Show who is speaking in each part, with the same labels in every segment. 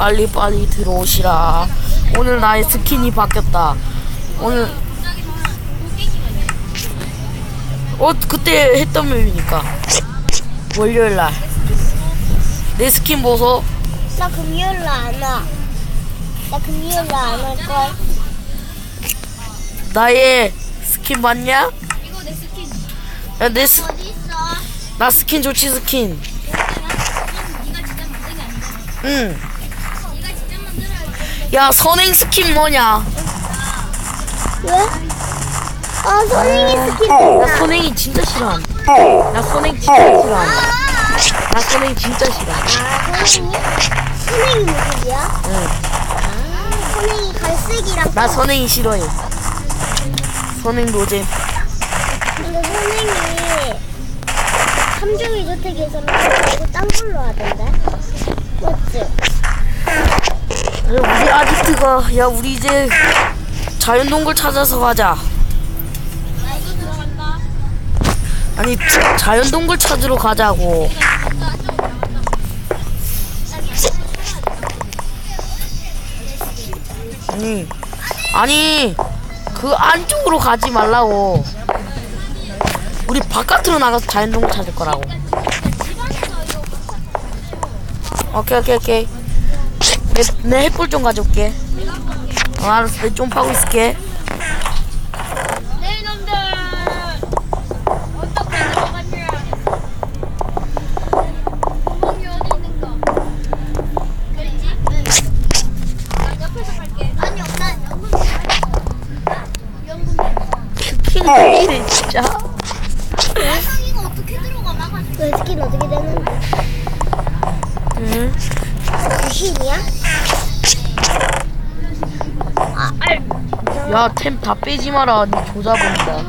Speaker 1: 빨리빨리 들어오시라. 오늘 나의 스킨이 바뀌었다. 오늘 어 그때 했던 맵이니까 월요일 날. 내 스킨 보소.
Speaker 2: 나 금요일 날안 와. 나 금요일 날안 올 걸.
Speaker 1: 나의 스킨 봤냐?
Speaker 3: 이거 내 스킨.
Speaker 1: 야, 내 스? 나 스킨 좋지 스킨. 응.
Speaker 3: 야
Speaker 1: 선행 스킨 뭐냐?
Speaker 2: 왜? 아 선생님 스킨
Speaker 1: 나
Speaker 2: 됐다.
Speaker 1: 선행이 진짜 싫어. 나 선행 진짜 싫어. 나 선행 진짜 싫어.
Speaker 2: 아 선생님? 선생님 무슨이야?
Speaker 1: 응.
Speaker 2: 아 선생님 갈색이랑.
Speaker 1: 나 선행이 싫어해. 선행 노잼.
Speaker 2: 근데 선생님이 삼종이 주택에서는 말고 딴 걸로 하던데. 맞지?
Speaker 1: 야, 우리 아지트가 야 우리 이제 자연동굴 찾아서 가자. 아니 자연동굴 찾으러 가자고. 아니 아니 그 안쪽으로 가지 말라고. 우리 바깥으로 나가서 자연동굴 찾을 거라고. 오케이 오케이 오케이. 내, 내 햇불 좀 가져올게. 어, 알았어 내좀 파고 있을게.
Speaker 2: 야
Speaker 1: 템 다 빼지 마라. 니 조사 본다.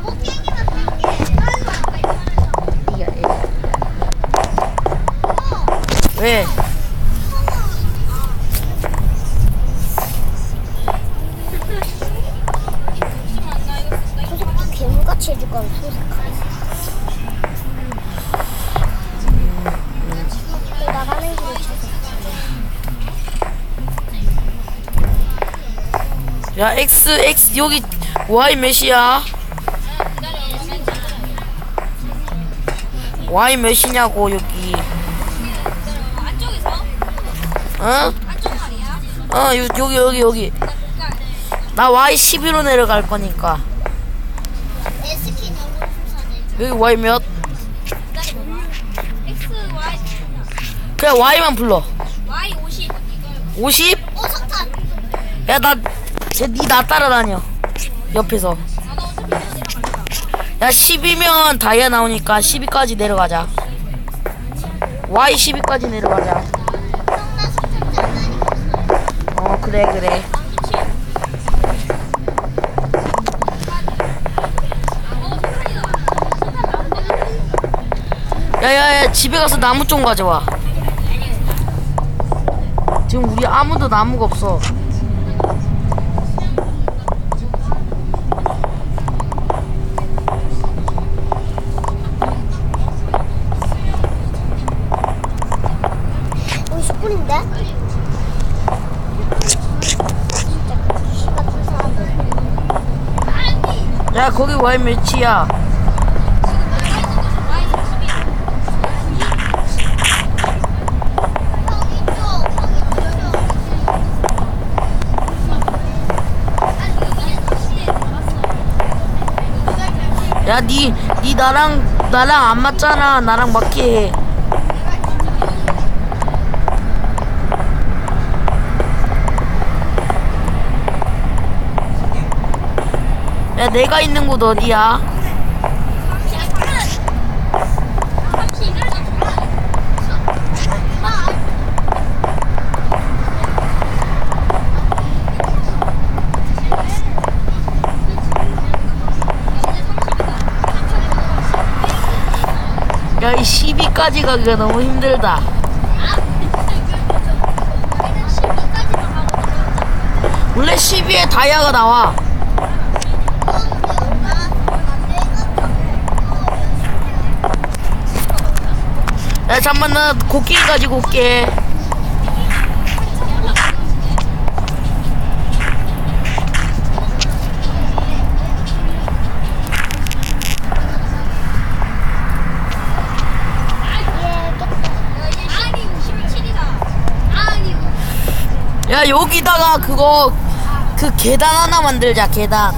Speaker 1: 왜? 야 X X 여기 Y 몇이야? Y 몇이냐고 여기. 어? 어 요, 여기 여기 여기. 나 Y 11로 내려갈 거니까. 여기 Y 몇? 그냥 Y만 불러.
Speaker 3: Y 50.
Speaker 1: 50?
Speaker 2: 어, 석탄.
Speaker 1: 야 나, 쟤니나 따라다녀. 옆에서. 야 10이면 다이아 나오니까 12까지 내려가자. Y 12까지 내려가자. 어 그래 그래. 야야야 집에 가서 나무 좀 가져와. 지금 우리 아무도 나무가 없어.
Speaker 2: 우리 10분인데? 진짜 귀신 같은 사람들.
Speaker 1: 야 거기 Y 몇이야? 야, 니, 니 나랑, 나랑 안 맞잖아. 나랑 맞게 해. 야, 내가 있는 곳 어디야? 야, 이 12까지 가기가 너무 힘들다. 원래 12에 다이아가 나와. 잠만 나 곡괭이 가지고 올게.
Speaker 3: 야 여기다가 그거 그 계단 하나 만들자 계단.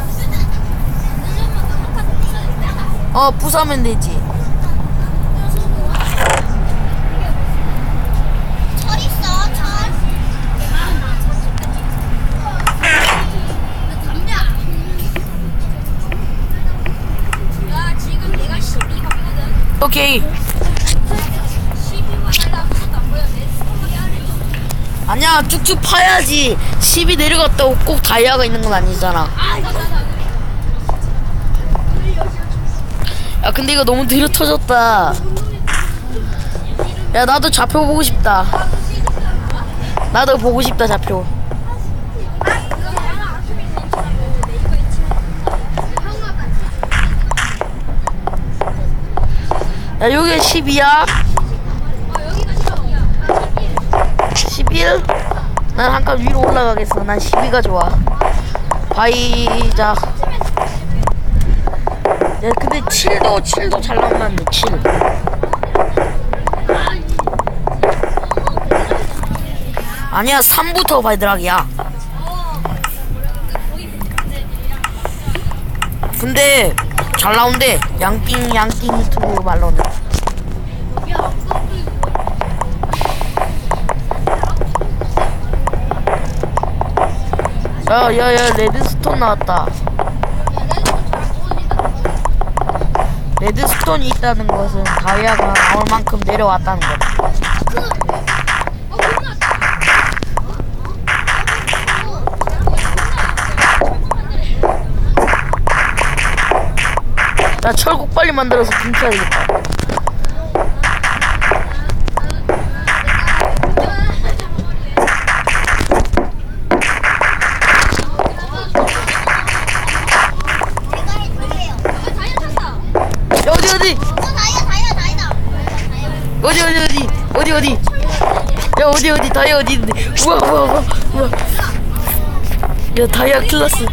Speaker 3: 어 부수면 되지. 오케이.
Speaker 2: 12만 달라 아무것도 안 보여 내 스톤밖에 안 해.
Speaker 3: 아니야 쭉쭉 파야지. 10이 내려갔다고 꼭 다이아가 있는 건 아니잖아. 야 근데 이거 너무 느려 터졌다. 야 나도 좌표 보고 싶다. 나도 보고 싶다 좌표 야 여기 10이야? 11? 난 한 칸 위로 올라가겠어. 난 12가 좋아. 바이자 야 근데 7도 7도 잘 나왔는데 7 아니야 3부터 바이드락이야. 근데 잘 나온대. 양띵 양띵 유튜브 말로는. 야야야 레드스톤 나왔다. 레드스톤이 있다는 것은 다이아가 나올 만큼 내려왔다는 거다 나 철국 빨리 만들어서 훔쳐야 되겠다 어디 어디. 어디 어디 어디? 어디 어디? 야 어디 어디? 다이아 어디 있는데? 우와 우와 우와 우와. 야 다이아 클라스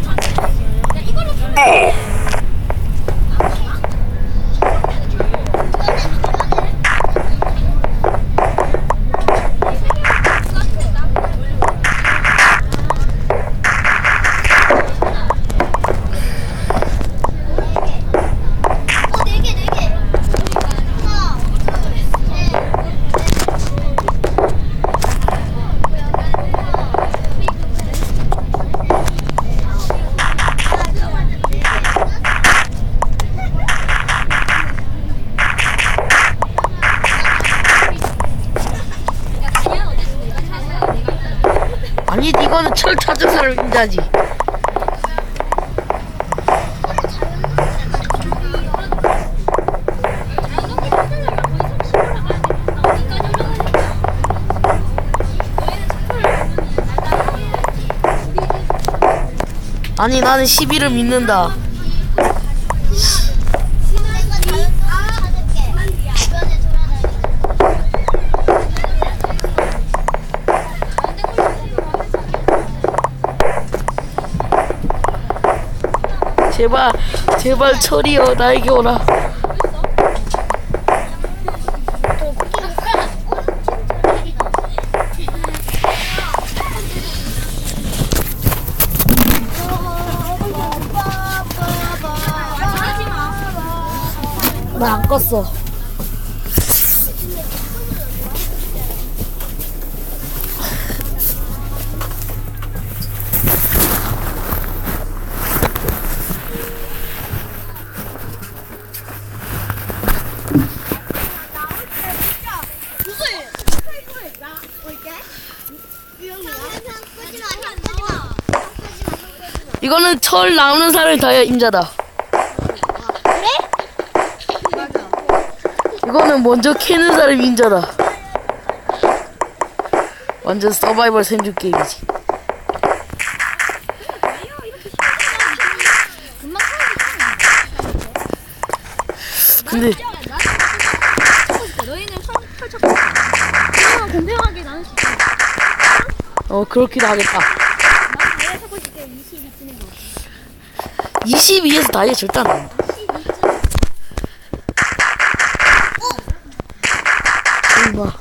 Speaker 3: 철 찾은 사람 인자지. 아니 나는 11을 믿는다 제발 제발 철이여 나에게 오라. 나 안 껐어 이거는 철 나오는 사람이 다이아 임자다. 이거는 먼저 캐는 사람이 임자다. 완전 서바이벌 생존 게임이지. 근데
Speaker 2: 너희는 펼쳤고 그냥 공평하게 나눌 수 있어.
Speaker 3: 어 그렇기도 하겠다
Speaker 2: 나는 내가 사고 싶게 22 뜨는 거
Speaker 3: 22에서 다이아 절대 안 나온다. 이봐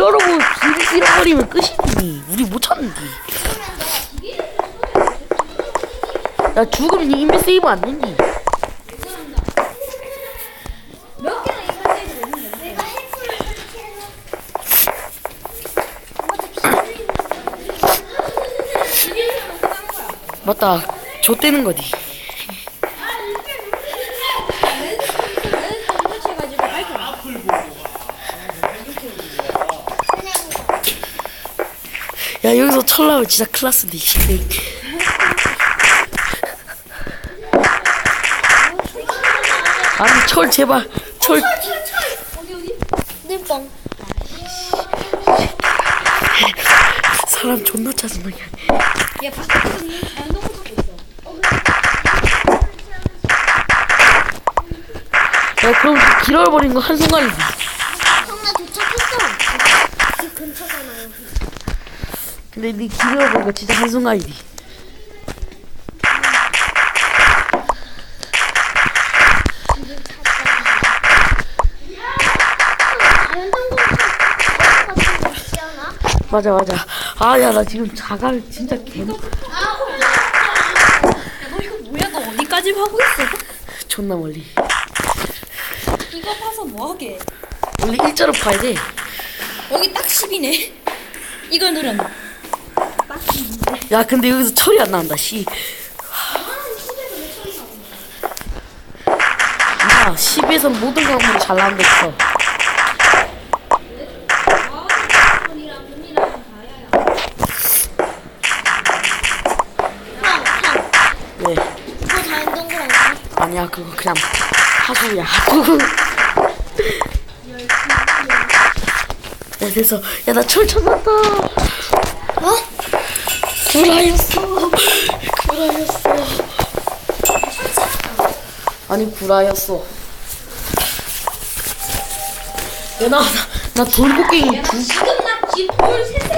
Speaker 1: 길 잃어버리면 끝이니. 우리 못 찾는디. 야 죽으면 인벤 세이브 안 되니. 맞다. 좆되는.
Speaker 3: 설치해가지
Speaker 1: 야 여기서 철 나면 진짜 클라스디. 아니 철 제발 철. 사람 존나 짜증나게.
Speaker 3: 야, 밖에서 있는 자연동물 찾고 있어.
Speaker 1: 야 그럼 그 길어버린 거 한순간이지.
Speaker 2: 형나 도착했어. 집 근처잖아요.
Speaker 1: 근데 네 길어버린 거 진짜
Speaker 2: 않아?
Speaker 1: 맞아 맞아. 아 야 나 지금 자갈 진짜 개
Speaker 3: 너 이거 뭐야? 너 어디까지 하고 있어?
Speaker 1: 존나 멀리.
Speaker 3: 이거 파서 뭐하게?
Speaker 1: 원래 일자로 파야 돼.
Speaker 3: 여기 딱 10이네. 이걸 누르면.
Speaker 1: 야 근데 여기서 철이 안 나온다 씨. 야 10에서 모든 광물이 잘 나온다 했어.
Speaker 2: 형, 형.
Speaker 1: 왜?
Speaker 2: 이거 자연동굴 아니야?
Speaker 1: 아니야 그거 그냥 하수야 하수. 야 됐어. 야나 철 찾았다.
Speaker 2: 어?
Speaker 1: 구라였어. 구라였어. 아니 구라였어. 야나나 돌고갱이 두
Speaker 3: 지금 나 지금 돌 세.